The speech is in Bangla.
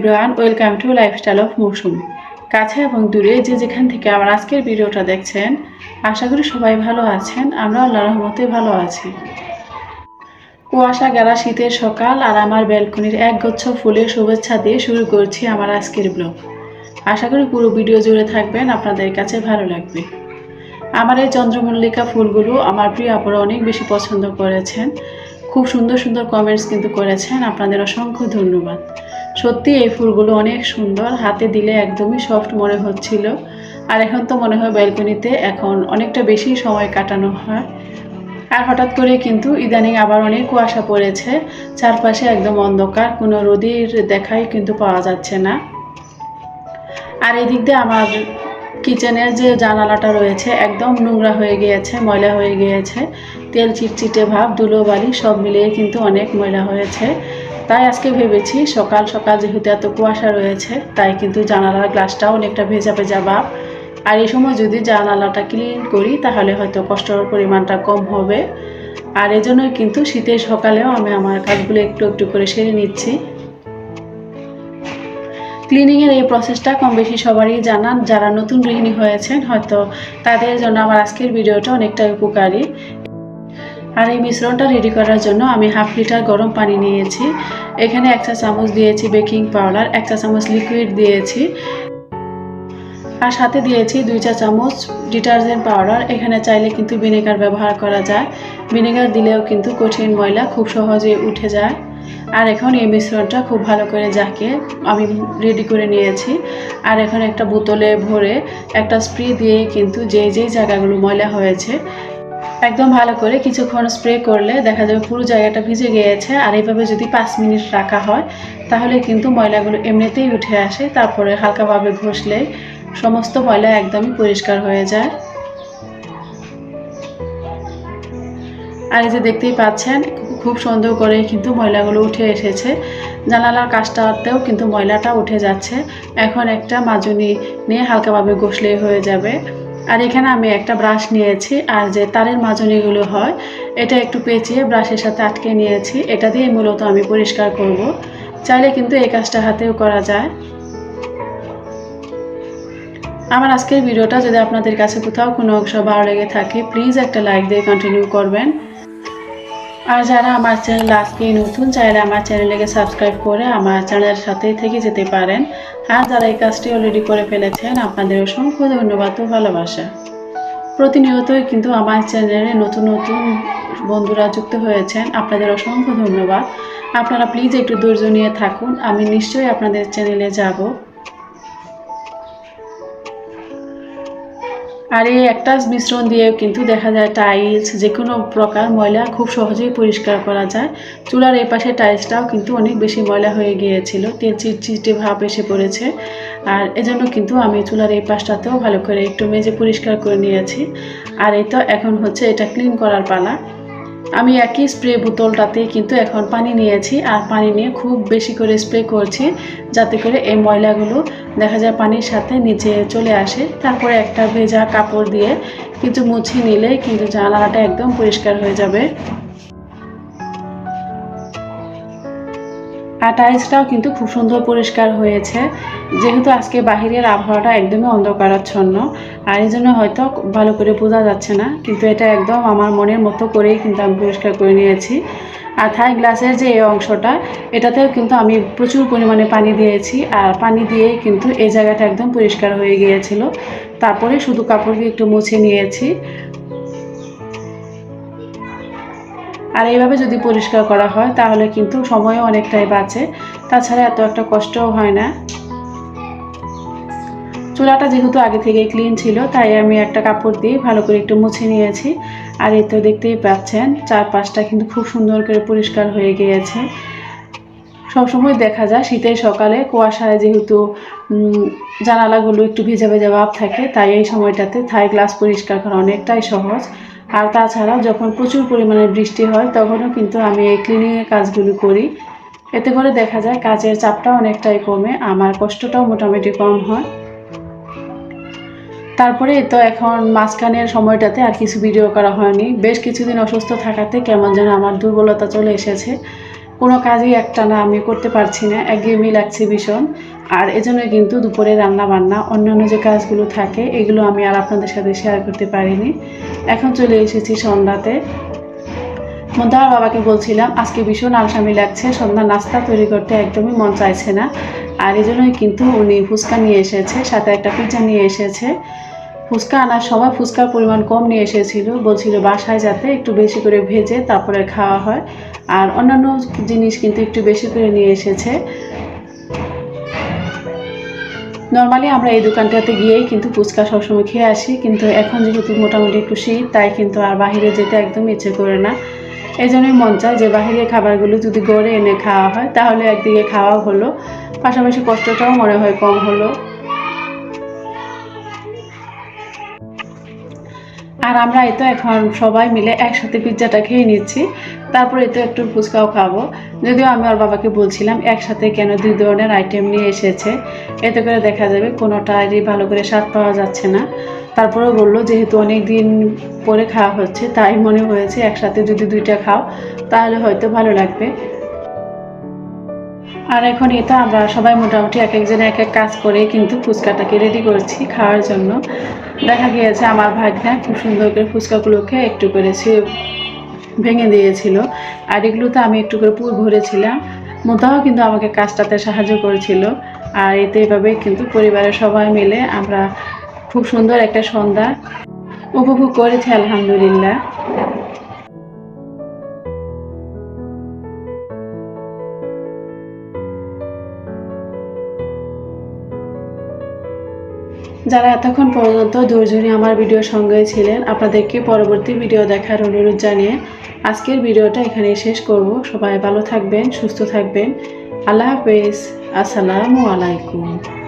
Everyone welcome to lifestyle of Mousumi কাছে এবং দূরে যে যেখান থেকে আমার আজকের ভিডিওটা দেখছেন, আশা করি সবাই ভালো আছেন, আমরা আল্লাহ রহমতে ভালো আছি। কুয়াশা গেলা শীতের সকাল, আর আমার ব্যালকনির একগুচ্ছ ফুলের শুভেচ্ছা দিয়ে শুরু করছি আমার আজকের ব্লগ। আশা করি পুরো ভিডিও জুড়ে থাকবেন, আপনাদের কাছে ভালো লাগবে। আমার এই চন্দ্রমল্লিকা ফুলগুলো আমার প্রিয় আপুরা অনেক বেশি পছন্দ করেছেন। খুব সুন্দর সুন্দর কমেন্টস কিন্তু করেছেন, আপনাদের অসংখ্য ধন্যবাদ। সত্যি এই ফুলগুলো অনেক সুন্দর। হাতে দিলে একদমই সফট মনে হচ্ছিল। আর এখন তো মনে হয় ব্যালকনিতে এখন অনেকটা বেশি সময় কাটানো হয়। আর হঠাৎ করে কিন্তু ইদানিং আবার অনেক কুয়াশা পড়েছে। চারপাশে একদম অন্ধকার, কোনো রোদের দেখাই কিন্তু পাওয়া যাচ্ছে না। আর এদিক দিয়ে আমার কিচেনের যে জানালাটা রয়েছে একদম নোংরা হয়ে গিয়েছে, ময়লা হয়ে গিয়েছে। তেল চিটচিটে ভাব ধুলোবালি সব মিলিয়ে কিন্তু অনেক ময়লা হয়েছে। তাই আজকে ভেবেছি সকাল সকাল যেহেতু এত কুয়াশা রয়েছে, তাই কিন্তু জানালার গ্লাসটাও অনেকটা ভেজা ভেজা ভাব। আর এই সময় যদি জানালাটা ক্লিন করি, তাহলে হয়তো কষ্টর পরিমাণটা কম হবে। আর এজন্যই কিন্তু শীতের সকালেও আমি আমার কাজগুলো একটু একটু করে সেরে নিচ্ছি। ক্লিনিংয়ের এই প্রসেসটা কম বেশি সবারই জানান। যারা নতুন গৃহিণী হয়েছেন, হয়তো তাদের জন্য আমার আজকের ভিডিওটা অনেকটাই উপকারী। আর এই মিশ্রণটা রেডি করার জন্য আমি হাফ লিটার গরম পানি নিয়েছি। এখানে এক চা চামচ দিয়েছি বেকিং পাউডার এক চা চামচ লিকুইড দিয়েছি। আর সাথে দিয়েছি দুই চা চামচ ডিটারজেন্ট পাউডার এখানে চাইলে কিন্তু ভিনেগার ব্যবহার করা যায়। ভিনেগার দিলেও কিন্তু কঠিন ময়লা খুব সহজে উঠে যায়। আর এখন এই মিশ্রণটা খুব ভালো করে যাকে আমি রেডি করে নিয়েছি। আর এখন একটা বোতলে ভরে একটা স্প্রে দিয়ে কিন্তু যে যেই জায়গাগুলো ময়লা হয়েছে একদম ভালো করে কিছুক্ষণ স্প্রে করলে দেখা যাবে পুরো জায়গাটা ভিজে গিয়েছে। আর এইভাবে যদি পাঁচ মিনিট রাখা হয়, তাহলে কিন্তু ময়লাগুলো এমনিতেই উঠে আসে। তারপরে হালকাভাবে ঘষলে সমস্ত ময়লা একদমই পরিষ্কার হয়ে যায়। আর এই যে দেখতেই পাচ্ছেন, খুব সুন্দর করে কিন্তু ময়লাগুলো উঠে এসেছে। জানালার কাজটাতেও কিন্তু ময়লাটা উঠে যাচ্ছে। এখন একটা মাজুনি নিয়ে হালকাভাবে ঘষলেই হয়ে যাবে। এখানে আমি একটা ব্রাশ নিয়েছি, আর যে তারের মাজনিগুলো হয়, এটা একটু পেঁচিয়ে ব্রাশের সাথে আটকে নিয়েছি। এটা দিয়ে মূলত আমি পরিষ্কার করব। চাইলে কিন্তু এই কাজটা হাতেও করা যায়। আমার আজকের ভিডিওটা যদি আপনাদের কাছে কোথাও কোনো অংশ ভালো লেগে থাকে প্লিজ একটা লাইক দিয়ে কন্টিনিউ করবেন। আর যারা আমার চ্যানেল আজকে নতুন, চাইলে আমার চ্যানেলকে সাবস্ক্রাইব করে আমার চ্যানেলের সাথেই থেকে যেতে পারেন। আর যারা এই কাজটি অলরেডি করে ফেলেছেন, আপনাদের অসংখ্য ধন্যবাদ ও ভালোবাসা। প্রতিনিয়তই কিন্তু আমার চ্যানেলে নতুন নতুন বন্ধুরা যুক্ত হয়েছেন, আপনাদের অসংখ্য ধন্যবাদ। আপনারা প্লিজ একটু ধৈর্য নিয়ে থাকুন, আমি নিশ্চয়ই আপনাদের চ্যানেলে যাব। আর এই একটা মিশ্রণ দিয়েও কিন্তু দেখা যায় টাইলস যে কোনো প্রকার ময়লা খুব সহজেই পরিষ্কার করা যায়। চুলার এই পাশে টাইলসটাও কিন্তু অনেক বেশি ময়লা হয়ে গিয়েছিল তেল চিটচিটে ভাব এসে পড়েছে। আর এজন্য কিন্তু আমি চুলার এই পাশটাতেও ভালো করে একটু মেজে পরিষ্কার করে নিয়েছি। আর এই তো এখন হচ্ছে এটা ক্লিন করার পালা। আমি একই স্প্রে বোতলটাতে কিন্তু এখন পানি নিয়েছি আর পানি নিয়ে খুব বেশি করে স্প্রে করছি যাতে করে এই ময়লাগুলো দেখা যায় পানির সাথে নিচে চলে আসে। তারপরে একটা ভেজা কাপড় দিয়ে কিন্তু মুছে নিলে কিন্তু জানালাটা একদম পরিষ্কার হয়ে যাবে। আর টাইলসটাও কিন্তু খুব সুন্দর পরিষ্কার হয়েছে। যেহেতু আজকে বাহিরের আবহাওয়াটা একদমই অন্ধকারাচ্ছন্ন, আর এই জন্য হয়তো ভালো করে বোঝা যাচ্ছে না, কিন্তু এটা একদম আমার মনের মতো করেই কিন্তু আমি পরিষ্কার করে নিয়েছি। আর থাই গ্লাসের যে এই অংশটা, এটাতেও কিন্তু আমি প্রচুর পরিমাণে পানি দিয়েছি, আর পানি দিয়েই কিন্তু এই জায়গাটা একদম পরিষ্কার হয়ে গিয়েছিল। তারপরে শুধু কাপড় দিয়ে একটু মুছে নিয়েছি। আর এইভাবে যদি পরিষ্কার করা হয়, তাহলে কিন্তু সময়ও অনেকটাই বাঁচে। তাছাড়া এত একটা কষ্টও হয় না। চুলাটা যেহেতু আগে থেকে ক্লিন ছিল, তাই আমি একটা কাপড় দিয়ে ভালো করে একটু মুছে নিয়েছি। আর এই তো দেখতেই পাচ্ছেন, চারপাশটা কিন্তু খুব সুন্দর করে পরিষ্কার হয়ে গিয়েছে। সবসময় দেখা যায় শীতের সকালে কুয়াশায় যেহেতু জানালাগুলো একটু ভেজা ভেজা ভাব থাকে, তাই এই সময়টাতে থাই গ্লাস পরিষ্কার করা অনেকটাই সহজ। আর তাছাড়া যখন প্রচুর পরিমাণে বৃষ্টি হয়, তখনও কিন্তু আমি এই ক্লিনিংয়ের কাজগুলো করি। এতে করে দেখা যায় কাজের চাপটা অনেকটাই কমে, আমার কষ্টটাও মোটামুটি কম হয়। তারপরে তো এখন মাঝখানের সময়টাতে আর কিছু ভিডিও করা হয়নি। বেশ কিছুদিন অসুস্থ থাকাতে কেমন যেন আমার দুর্বলতা চলে এসেছে। কোনো কাজই একটা না আমি করতে পারছি না, একঘেয়েমি লাগছে ভীষণ। আর এজন্য কিন্তু দুপুরে রান্না বান্না, অন্যান্য যে কাজগুলো থাকে, এগুলো আমি আর আপনাদের সাথে শেয়ার করতে পারিনি। এখন চলে এসেছি সন্ধ্যাতে। মধ্যে বাবাকে বলছিলাম, আজকে ভীষণ আলসামি লাগছে, সন্ধ্যা নাস্তা তৈরি করতে একদমই মন চাইছে না। আর এই জন্যই কিন্তু উনি ফুচকা নিয়ে এসেছে, সাথে একটা পিৎজা নিয়ে এসেছে। ফুচকা আনার সময় ফুচকার পরিমাণ কম নিয়ে এসেছিল, বলছিল বাসায় যাতে একটু বেশি করে ভেজে তারপরে খাওয়া হয়। আর অন্যান্য জিনিস কিন্তু একটু বেশি করে নিয়ে এসেছে। নর্মালি আমরা এই দোকানটাতে গিয়েই কিন্তু ফুচকা সবসময় খেয়ে আসি, কিন্তু এখন যেহেতু মোটামুটি খুশি তাই কিন্তু আর বাহিরে যেতে একদম ইচ্ছে করে না। এই জন্যই মন চায় যে বাহিরের খাবারগুলো যদি গড়ে এনে খাওয়া হয়, তাহলে একদিকে খাওয়া হলো, পাশাপাশি কষ্টটাও মনে হয় কম হলো। আর আমরা এই তো এখন সবাই মিলে একসাথে পিৎজাটা খেয়ে নিচ্ছি। তারপরে তো একটু ফুচকাও খাব। যদিও আমি ওর বাবাকে বলছিলাম, একসাথে কেন দুই ধরনের আইটেম নিয়ে এসেছে। এতে করে দেখা যাবে কোনোটারই ভালো করে স্বাদ পাওয়া যাচ্ছে না। তারপরেও বলল, যেহেতু অনেক দিন পরে খাওয়া হচ্ছে, তাই মনে হয়েছে একসাথে যদি দুইটা খাও, তাহলে হয়তো ভালো লাগবে। আর এখন এটা আমরা সবাই মোটামুটি এক একজন এক এক কাজ করে কিন্তু ফুচকাটাকে রেডি করছি খাওয়ার জন্য। দেখা গিয়েছে আমার ভাগনা খুব সুন্দর করে ফুচকাগুলোকে একটু করে সে ভেঙে দিয়েছিল। আর এগুলোতে আমি একটু করে পুর ভরেছিলাম। মোতাও কিন্তু আমাকে কাজটাতে সাহায্য করেছিল। আর এতে এভাবে কিন্তু পরিবারের সবাই মিলে আমরা খুব সুন্দর একটা সন্ধ্যা উপভোগ করেছি, আলহামদুলিল্লাহ। যারা এতক্ষণ পর্যন্ত ধৈর্য আমার ভিডিওর সঙ্গে ছিলেন, আপনাদেরকে পরবর্তী ভিডিও দেখার অনুরোধ জানিয়ে আজকের ভিডিওটা এখানে শেষ করব। সবাই ভালো থাকবেন, সুস্থ থাকবেন। আল্লাহ হাফেজ। আসসালামু আলাইকুম।